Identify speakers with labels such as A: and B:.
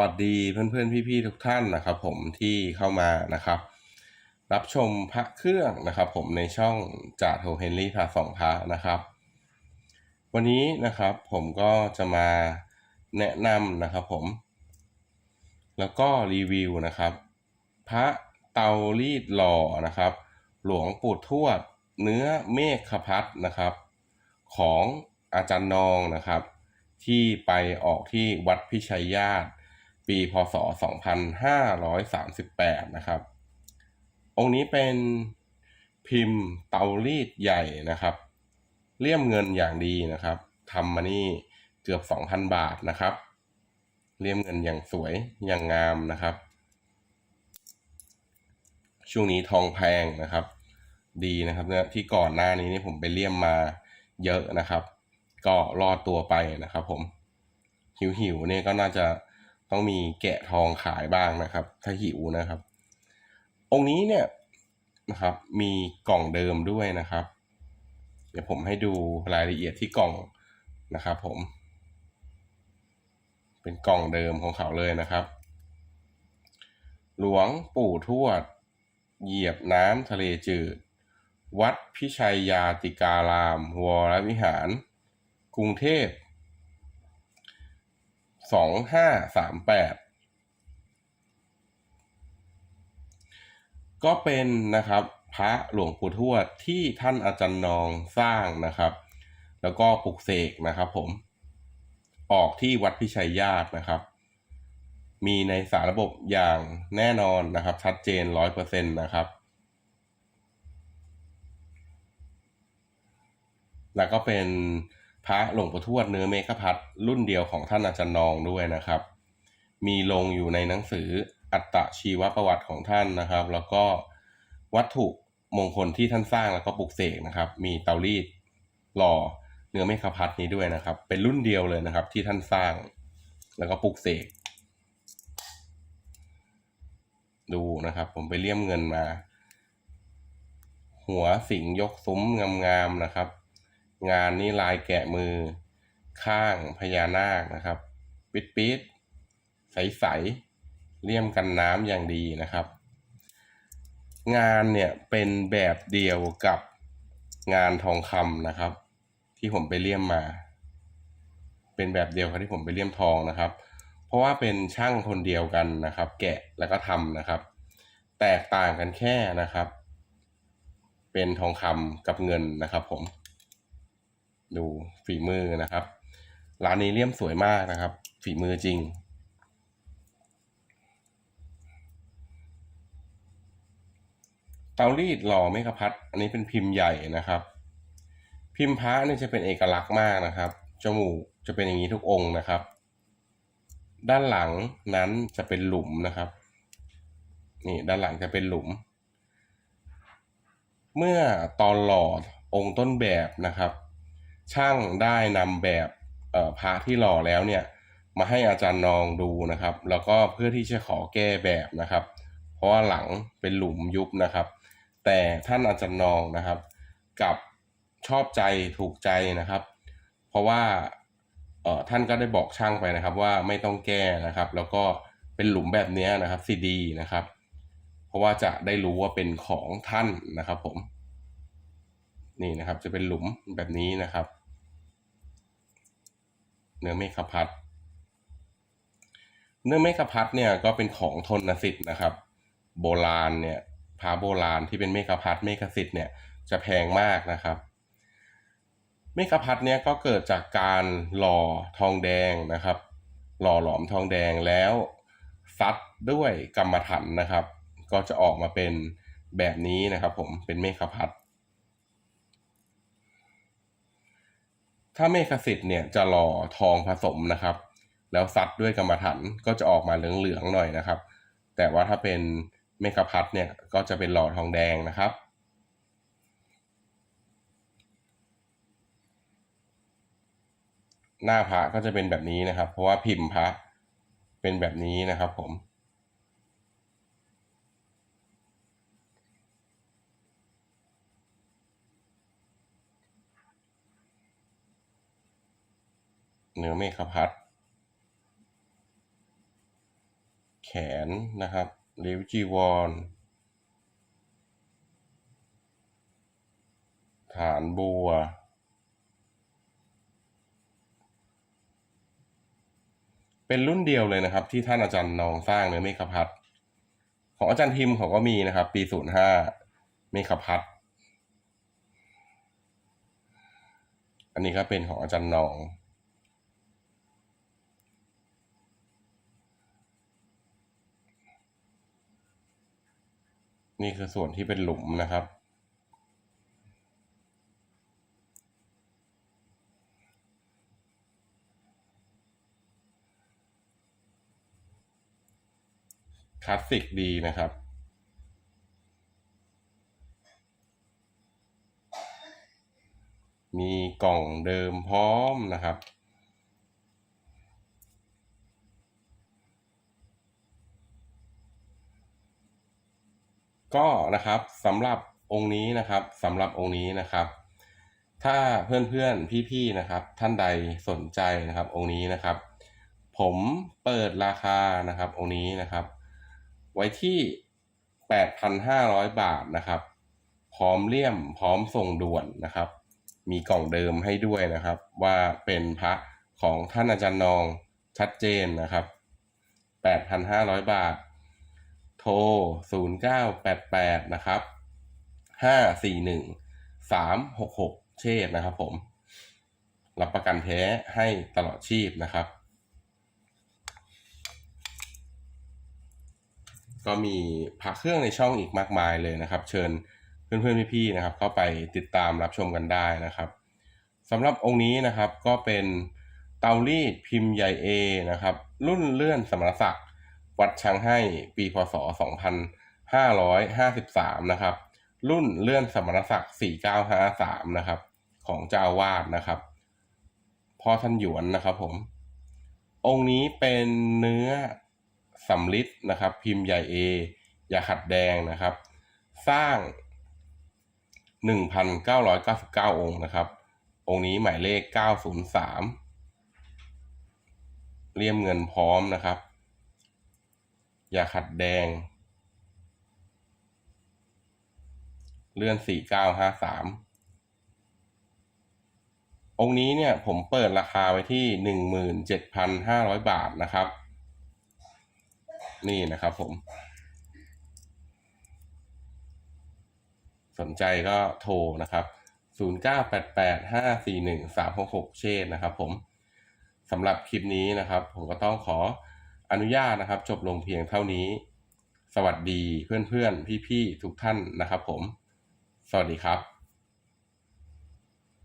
A: วัสดีเพื่อนๆพี่ๆทุกท่านนะครับ ผมที่เข้ามานะครับ รับชมพระเครื่องนะครับ ผมในช่องจ่าโทเฮนรี่พาสองพระนะครับ วันนี้นะครับผมก็จะมาแนะนำนะครับผม แล้วก็รีวิวนะครับ พระเตารีดหล่อนะครับ หลวงปู่ทวดเนื้อเมฆขพัดนะครับ ของอาจารย์นองนะครับ ที่ไปออกที่วัดพิชัยญาติ ปีพศ 2538 นะครับ องค์นี้เป็นพิมพ์เตารีดใหญ่นะครับเลี่ยมเงินอย่างดีนะครับทำมานี่เกือบ 2,000 บาทนะครับ เลี่ยมเงินอย่างสวยอย่างงามนะครับ ช่วงนี้ทองแพงนะครับ ดีนะครับเนี่ยที่ก่อนหน้านี้นี่ผมไปเลี่ยมมาเยอะนะครับ ก็รอดตัวไปนะครับ ผมหิวหิวเนี่ยก็น่าจะ ต้องมีแกะทองขายบ้างนะครับ ถ้าหิวนะครับ องค์นี้เนี่ยนะครับมีกล่องเดิมด้วยนะครับ เดี๋ยวผมให้ดูรายละเอียดที่กล่องนะครับ ผม เป็นกล่องเดิมของเขาเลยนะครับ หลวงปู่ทวด เหยียบน้ำทะเลจืด วัดพิชัยยาติการาม วรวิหาร กรุงเทพ สองห้าสามแปดก็เป็นนะครับพระหลวงปู่ทวดที่ท่านอาจารย์นองสร้างนะครับ แล้วก็ปลุกเสกนะครับผม ออกที่วัดพิชัยญาตินะครับ มีในสารระบบอย่างแน่นอนนะครับ ชัดเจนร้อยเปอร์เซ็นต์นะครับ แล้วก็เป็น พระหลวงปู่ทวดเนื้อเมฆพัดรุ่นเดียวของท่านอาจารย์นองด้วยนะครับ มีลงอยู่ในหนังสืออัตตชีวประวัติของท่านนะครับ แล้วก็วัตถุมงคลที่ท่านสร้างแล้วก็ปลุกเสกนะครับ มีเตารีดหล่อเนื้อเมฆพัดนี้ด้วยนะครับ เป็นรุ่นเดียวเลยนะครับ ที่ท่านสร้าง แล้วก็ปลุกเสกดูนะครับ ผมไปเลี่ยมเงินมา หัวสิงยกซุ้มงามๆนะครับ งานนี้ลายแกะมือ ข้างพญานาคนะครับ ปิดปิดใสๆเลี่ยมกันน้ำอย่างดีนะครับ งานเนี่ยเป็นแบบเดียวกับงานทองคำนะครับ ที่ผมไปเลี่ยมมา เป็นแบบเดียวกับที่ผมไปเลี่ยมทองนะครับ เพราะว่าเป็นช่างคนเดียวกันนะครับ แกะแล้วก็ทำนะครับ แตกต่างกันแค่นะครับ เป็นทองคำกับเงินนะครับผม ดูฝีมือนะครับ ร้านนี้เลี่ยมสวยมากนะครับ ฝีมือจริง เตารีดหล่อเมฆพัดอันนี้เป็นพิมพ์ใหญ่นะครับ พิมพ์พระนี่จะเป็นเอกลักษณ์มากนะครับ จมูกจะเป็นอย่างนี้ทุกองค์นะครับ ด้านหลังนั้นจะเป็นหลุมนะครับ นี่ด้านหลังจะเป็นหลุม เมื่อตอนหล่อองค์ต้นแบบนะครับ ช่างได้นำแบบพระที่หล่อแล้วเนี่ยมาให้อาจารย์นองดูนะครับ แล้วก็เพื่อที่จะขอแก้แบบนะครับ เพราะว่าหลังเป็นหลุมยุบนะครับ แต่ท่านอาจารย์นองนะครับกับชอบใจถูกใจนะครับ เพราะว่าเอ่อท่านก็ได้บอกช่างไปนะครับ ว่าไม่ต้องแก้นะครับ แล้วก็เป็นหลุมแบบนี้นะครับซีดีนะครับ เพราะว่าจะได้รู้ว่าเป็นของท่านนะครับ ผม นี่นะครับจะเป็นหลุมแบบนี้นะครับ เนื้อเมฆพัดเนื้อเมฆพัดเนี่ยก็เป็นของทนสิทธิ์นะครับ โบราณเนี่ยพระโบราณที่เป็นเมฆพัดเมฆสิทธิ์เนี่ยจะแพงมากนะครับ เมฆพัดเนี่ยก็เกิดจากการหล่อทองแดงนะครับ หล่อหลอมทองแดงแล้วซัดด้วยกรรมฐานนะครับ ก็จะออกมาเป็นแบบนี้นะครับ ผมเป็นเมฆพัด ถ้าเมฆสิทธิ์เนี่ยจะหล่อทองผสมนะครับ แล้วซัดด้วยกรรมฐานก็จะออกมาเหลืองๆหน่อยนะครับ แต่ว่าถ้าเป็นเมฆพัดเนี่ยก็จะเป็นหล่อทองแดงนะครับ หน้าพระก็จะเป็นแบบนี้นะครับ เพราะว่าพิมพ์พระเป็นแบบนี้นะครับผม เหนือเมฆพัดแขนนะครับริ้วจีวร ฐานบัว เป็นรุ่นเดียวเลยนะครับ ที่ท่านอาจารย์นองสร้างเนื้อเมฆพัดของอาจารย์ทิมเขาก็มีนะครับ ปีศูนย์ห้าเมฆพัดอันนี้ก็เป็นของอาจารย์นอง นี่คือส่วนที่เป็นหลุมนะครับ คลาสสิกดีนะครับมีกล่องเดิมพร้อมนะครับ ก็นะครับสำหรับองค์นี้นะครับสำหรับองค์นี้นะครับ ถ้าเพื่อนๆพี่ๆนะครับ ท่านใดสนใจนะครับ องค์นี้นะครับ ผมเปิดราคานะครับ องค์นี้นะครับ ไว้ที่ 8,500 บาทนะครับ พร้อมเลี่ยมพร้อมส่งด่วนนะครับ มีกล่องเดิมให้ด้วยนะครับ ว่าเป็นพระของท่านอาจารย์นองชัดเจนนะครับ 8,500 บาท โทร 0988 นะครับ 541 366 เชษนะครับผม รับประกันแท้ให้ตลอดชีพนะครับ ก็มีพระเครื่องในช่องอีกมากมายเลยนะครับ เชิญเพื่อนๆพี่ๆนะครับ เข้าไปติดตามรับชมกันได้นะครับสำหรับองค์นี้นะครับก็เป็นเตารีดพิมพ์ใหญ่ A นะครับ รุ่นเลื่อนสมณศักดิ์ วัดช้างให้ปีพศ 2553 นะครับ รุ่นเลื่อนสมณศักดิ์ 4953 นะครับ ของเจ้าวาสนะครับ พ่อท่านหยวนนะครับผม องค์นี้เป็นเนื้อสำลิดนะครับ พิมพ์ใหญ่ A ยาขัดแดงนะครับ สร้าง 1,999 องค์นะครับ องค์นี้หมายเลข 903เลี่ยมเงินพร้อมนะครับ อย่าขัดแดง เลื่อน 4953องค์นี้เนี่ยผมเปิดราคาไว้ที่17,500บาทนะครับ นี่นะครับผม สนใจก็โทรนะครับ0988541366เชษนะครับผมสำหรับคลิปนี้นะครับ ผมก็ต้องขอ อนุญาตนะครับ จบลงเพียงเท่านี้ สวัสดีเพื่อนๆ พี่ๆ ทุกท่านนะครับผม สวัสดีครับ